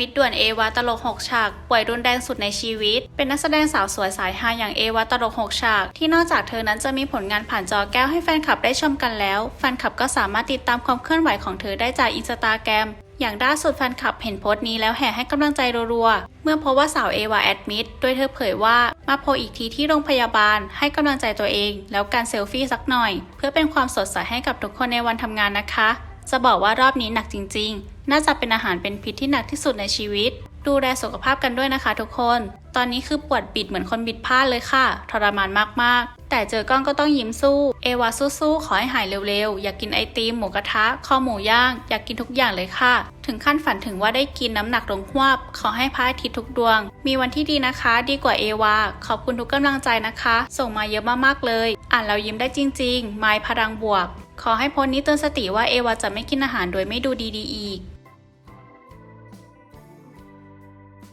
มิดด่วนเอวาตลก 6 ฉาก ป่วยรุนแรงสุดในชีวิต เป็นนักแสดงสาวสวยสายฮาอย่างเอวาตลก 6 ฉาก ที่นอกจากเธอนั้นจะมีผลงานผ่านจอแก้วให้แฟนคลับได้ชมกันแล้ว แฟนคลับก็สามารถติดตามความเคลื่อนไหวของเธอได้จากอินสตาแกรมอย่างล่าสุดแฟนคลับเห็นโพสต์นี้แล้วแห่ให้กำลังใจรัวๆ เมื่อพบว่าสาวเอวาแอดมิดโดยเธอเผยว่ามาโพอีกทีที่โรงพยาบาล ให้กำลังใจตัวเอง แล้วการเซลฟี่สักหน่อย เพื่อเป็นความสดใสให้กับทุกคนในวันทำงานนะคะ จะบอกว่ารอบนี้หนักจริง ๆ น่าจะเป็นอาหารเป็นพิษที่หนักที่สุดในชีวิต ดูแลสุขภาพกันด้วยนะคะทุกคน ตอนนี้คือปวดบิดเหมือนคนบิดพลาเลยค่ะ ทรมานมากๆ แต่เจอกล้องก็ต้องยิ้มสู้ เอวาสู้ๆ ขอให้หายเร็วๆ อยากกินไอติมหมูกระทะข้าวหมูย่าง อยากกินทุกอย่างเลยค่ะ ถึงขั้นฝันถึงว่าได้กินน้ำหนักลงหวบ ขอให้พระอาทิตย์ทุกดวง มีวันที่ดีนะคะ ดีกว่าเอวา ขอบคุณทุกกำลังใจนะคะ ส่งมาเยอะมากๆเลย อ่านแล้วยิ้มได้จริง ๆ ไมายพลังบวก ขอให้พ้นนี้เตือนสติว่าเอวาจะไม่กินอาหารโดยไม่ดูดีๆอีก